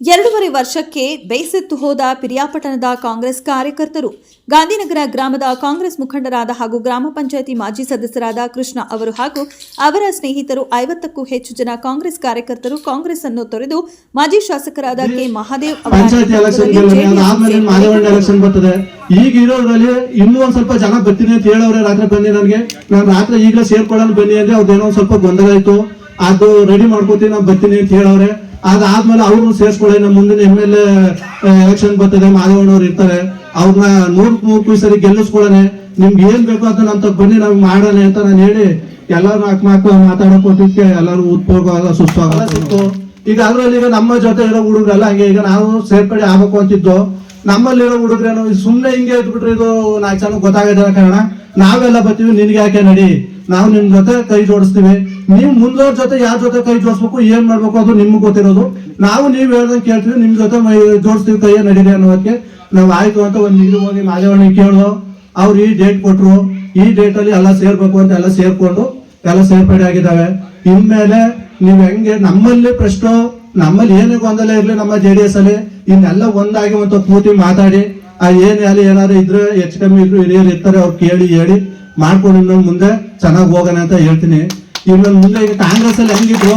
ಎರಡೂವರೆ ವರ್ಷಕ್ಕೆ ಬೇಸತ್ತು ಹೋದ ಪಿರಿಯಾಪಟ್ಟಣದ ಕಾಂಗ್ರೆಸ್ ಕಾರ್ಯಕರ್ತರು. ಗಾಂಧಿನಗರ ಗ್ರಾಮದ ಕಾಂಗ್ರೆಸ್ ಮುಖಂಡರಾದ ಹಾಗೂ ಗ್ರಾಮ ಪಂಚಾಯಿತಿ ಮಾಜಿ ಸದಸ್ಯರಾದ ಕೃಷ್ಣ ಅವರು ಹಾಗೂ ಅವರ ಸ್ನೇಹಿತರು ಐವತ್ತಕ್ಕೂ ಹೆಚ್ಚು ಜನ ಕಾಂಗ್ರೆಸ್ ಕಾರ್ಯಕರ್ತರು ಕಾಂಗ್ರೆಸ್ ಅನ್ನು ತೊರೆದು ಮಾಜಿ ಶಾಸಕರಾದ ಕೆ. ಮಹಾದೇವ್ ಈಗ ಇರೋದ್ರಲ್ಲಿ ಇನ್ನೂ ಒಂದ್ ಸ್ವಲ್ಪ ಜನ ಬರ್ತೀನಿ ಅಂತ ಹೇಳವ್ರೆ ರಾತ್ರಿ ಬನ್ನಿ ನನಗೆ. ನಾನು ರಾತ್ರಿ ಈಗಲೇ ಸೇರ್ಕೊಳ್ಳೋಣ ಬನ್ನಿ ಅಂದ್ರೆ ಅವ್ರದ್ದೇನೋ ಸ್ವಲ್ಪ ಗೊಂದಲ ಆಯ್ತು ಅದು ರೆಡಿ ಮಾಡ್ಕೋತೀನಿ ನಾನು ಬರ್ತೀನಿ ಅಂತ ಹೇಳವ್ರೆ ಅದಾದ್ಮೇಲೆ ಅವ್ರನ್ನ ಸೇರಿಸ್ಕೊಳ್ಳಿ. ನಮ್ಮ ಮುಂದಿನ ಎಂ ಎಲ್ ಎಲೆಕ್ಷನ್ ಬರ್ತದೆ ಮಾಧವಣ್ಣವ್ರು ಇರ್ತಾರೆ. ಅವ್ರನ್ನ ನೂರ್ ನೂರು ಸರಿ ಗೆಲ್ಲಿಸ್ಕೊಳ್ಳೋಣ. ನಿಮ್ಗೆ ಏನ್ ಬೇಕು ಅಂತ ನಮ್ ತಗ ಬನ್ನಿ, ನಾವು ಮಾಡೋಣ ಅಂತ ನಾನು ಹೇಳಿ ಎಲ್ಲಾರು ನಾಲ್ಕು ಮಾತು ಮಾತಾಡಕ್ ಎಲ್ಲರೂ ಉತ್ಪೋಗ ಸುಸ್ತಾಗಲ್ಲ ಸಿಕ್ತು. ಈಗ ಅದ್ರಲ್ಲಿ ಈಗ ನಮ್ಮ ಜೊತೆ ಇರೋ ಹುಡುಗರಲ್ಲ ಹಂಗೆ, ಈಗ ನಾವು ಸೇರ್ಪಡೆ ಆಗ್ಬೇಕು ಅಂತಿದ್ದು, ನಮ್ಮಲ್ಲಿರೋ ಹುಡುಗ್ರೇನು ಸುಮ್ಮನೆ ಹಿಂಗೆ ಇಟ್ಬಿಟ್ರೆ ಇದು ನಾಲ್ಕು ಜನ ಗೊತ್ತಾಗದ ಕಾರಣ ನಾವೆಲ್ಲ ಬರ್ತೀವಿ, ನಿನ್ಗೆ ಯಾಕೆ ನಡಿ? ನಾವು ನಿಮ್ ಜೊತೆ ಕೈ ಜೋಡಿಸ್ತೀವಿ. ನೀವು ಮುಂದೋರ್ ಜೊತೆ ಯಾರ ಜೊತೆ ಕೈ ಜೋಡಿಸ್ಬೇಕು, ಏನ್ ಮಾಡ್ಬೇಕು ಅದು ನಿಮ್ಗೆ ಗೊತ್ತಿರೋದು. ನಾವು ನೀವ್ ಹೇಳ್ದಂಗೆ ಕೇಳ್ತೀವಿ, ನಿಮ್ ಜೊತೆ ಜೋಡಿಸ್ತೀವಿ, ಕೈಯ ನಡೀರಿ ಅನ್ನೋದಕ್ಕೆ. ನಾವು ಆಯ್ತು ಅಂತ ಒಂದ್ ಇದು ಹೋಗಿ ಮಾದೇವಣ್ಣಿಗೆ ಕೇಳ್ದು, ಅವ್ರು ಈ ಡೇಟ್ ಕೊಟ್ರು, ಈ ಡೇಟ್ ಅಲ್ಲಿ ಎಲ್ಲ ಸೇರ್ಬೇಕು ಅಂತ ಎಲ್ಲ ಸೇರ್ಕೊಂಡು, ಎಲ್ಲ ಸೇರ್ಪಡೆ ಆಗಿದ್ದಾವೆ. ಇನ್ಮೇಲೆ ನೀವ್ ಹೆಂಗೆ, ನಮ್ಮಲ್ಲಿ ಪ್ರಶ್ನೆ, ನಮ್ಮಲ್ಲಿ ಏನೇ ಗೊಂದಲ ಇರ್ಲಿ ನಮ್ಮ ಜೆ ಡಿ ಎಸ್ ಅಲ್ಲಿ, ಇನ್ನೆಲ್ಲ ಒಂದಾಗಿ ಒಂದು ಕೂತಿ ಮಾತಾಡಿ, ಆ ಏನ್ ಅಲ್ಲಿ ಏನಾದ್ರು ಇದ್ರೆ ಹೆಚ್ಚು ಕಮ್ಮಿ ಇದ್ರು ಹಿರಿಯರು ಇರ್ತಾರೆ, ಅವ್ರು ಕೇಳಿ ಹೇಳಿ ಮಾಡ್ಕೊಂಡು ಮುಂದೆ ಚೆನ್ನಾಗಿ ಹೋಗೋಣ ಅಂತ ಹೇಳ್ತೀನಿ. ಇನ್ನು ಮುಂದೆ ಈಗ ಕಾಂಗ್ರೆಸ್ ಅಲ್ಲಿ ಹೆಂಗಿದ್ರು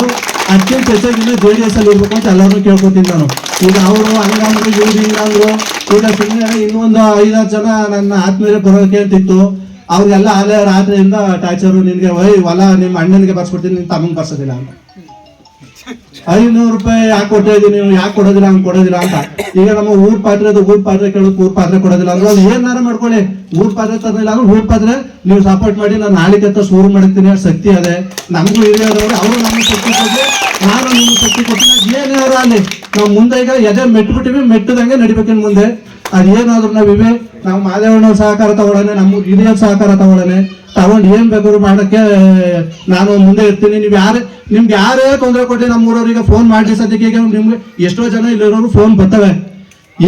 ಅತ್ಯಂತ ಹೆಚ್ಚಾಗಿ ಜೆ ಡಿ ಎಸ್ ಅಲ್ಲಿ ಇರ್ಬೇಕು ಅಂತ ಎಲ್ಲರೂ ಕೇಳ್ಕೊತೀನಿ ನಾನು. ಈಗ ಅವರು ಹಂಗಂದ್ರು ಇವ್ರು ಹಿಂಗಂದ್ರು. ಈಗ ಸುಮ್ಮನೆ ಇನ್ನೊಂದು ಐದಾರು ಜನ ನನ್ನ ಆತ್ಮೀಯ ಬರೋಕೆ ಅಂತಿತ್ತು ಅವ್ರಿಗೆಲ್ಲ ಆಲೇ ರಾತ್ರಿಯಿಂದ ಟಾರ್ಚರು ನಿನ್ಗೆ ಒಯ್ ಹೊಲ ನಿಮ್ಮ ಅಣ್ಣನಿಗೆ ಬರ್ಸ್ಕೊಡ್ತೀನಿ, ನಿನ್ ತಮ್ಮಂಗೆ ಬರ್ಸೋದಿಲ್ಲ ಅಂತ. ಐನೂರು ರೂಪಾಯಿ ಯಾಕೆ ಕೊಡ್ತಾ ಇದೀನಿ ನೀವು ಯಾಕೆ ಕೊಡೋದಿಲ್ಲ, ಹಂಗೆ ಕೊಡೋದಿಲ್ಲ ಅಂತ. ಈಗ ನಮ್ಮ ಊರ್ ಪಾತ್ರೆ ಅದು ಊರ್ ಪಾತ್ರೆ ಕೇಳೋದು, ಊರ್ ಪಾತ್ರೆ ಕೊಡೋದಿಲ್ಲ. ಅಂದ್ರೆ ಅದು ಏನಾರ ಮಾಡ್ಕೊಳ್ಳಿ. ಊರ್ ಪಾತ್ರೆ ತರಲಿಲ್ಲ ಅಂದ್ರೆ ಊರ್ ಪಾತ್ರೆ ನೀವು ಸಪೋರ್ಟ್ ಮಾಡಿ, ನಾನು ನಾಳೆಗೆ ಅಂತ ಶುರು ಮಾಡ್ತೀನಿ ಶಕ್ತಿ ಅದೇ. ನಮಗೂ ಹಿರಿಯರವರು ಅವರು ನಮ್ಗೆ ಶಕ್ತಿ ಕೊಟ್ಟು ನಾನು ನಿಮ್ಗೆ ಶಕ್ತಿ ಕೊಡ್ತೀನಿ ಏನೇ ಅವರು ಅಲ್ಲಿ ನಾವು ಮುಂದೆ ಈಗ ಎದೆ ಮೆಟ್ಬಿಟ್ಟಿವಿ, ಮೆಟ್ಟದಂಗೆ ನಡಿಬೇಕಿನ್ ಮುಂದೆ. ಅದೇನಾದ್ರು ನಾವಿವೆ ನಾವು ಮಾದೇವಣ್ಣ ಸಹಕಾರ ತಗೊಳ್ಳೋಣ, ನಮ್ಮ ಹಿರಿಯರ ಸಹಕಾರ ತಗೊಳ್ಳೋಣ. ತಗೊಂಡು ಏನ್ ಬೇಕಾದ್ರು ಮಾಡಕ್ಕೆ ನಾನು ಮುಂದೆ ಇರ್ತೀನಿ. ನೀವು ಯಾರೇ ನಿಮ್ಗೆ ಯಾರೇ ತೊಂದರೆ ಕೊಟ್ಟಿ ನಮ್ಮ ಊರವ್ರಿಗೆ ಫೋನ್ ಮಾಡಿ ಸದ್ಯಕ್ಕೆ. ಈಗ ನಿಮ್ಗೆ ಎಷ್ಟೋ ಜನ ಇಲ್ಲಿರೋರು ಫೋನ್ ಬರ್ತವೆ.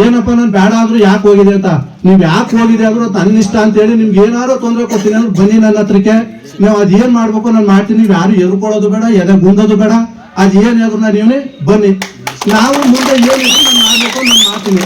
ಏನಪ್ಪ ನಾನು ಬೇಡ ಆದ್ರೂ ಯಾಕೆ ಹೋಗಿದೆ ಅಂತ. ನೀವ್ ಯಾಕೆ ಹೋಗಿದೆ ಆದ್ರೂ ನನ್ನ ಇಷ್ಟ ಅಂತ ಹೇಳಿ ನಿಮ್ಗೆ ಏನಾದ್ರು ತೊಂದರೆ ಕೊಡ್ತೀನಿ ಅಂದ್ರೆ ಬನ್ನಿ ನನ್ನ ಹತ್ರಕ್ಕೆ. ನೀವು ಅದ್ ಏನ್ ಮಾಡ್ಬೇಕು ನಾನು ಮಾಡ್ತೀನಿ. ನೀವು ಯಾರು ಎದ್ಕೊಳ್ಳೋದು ಬೇಡ, ಎದೆ ಗುಂದೋದು ಬೇಡ. ಅದ್ ಏನ್ ನಾನು ನೀವು ಬನ್ನಿ. ನಾವು ಮುಂದೆ ಏನು ಮಾಡ್ಬೇಕು, ನಾನು ಮಾಡ್ತೀನಿ.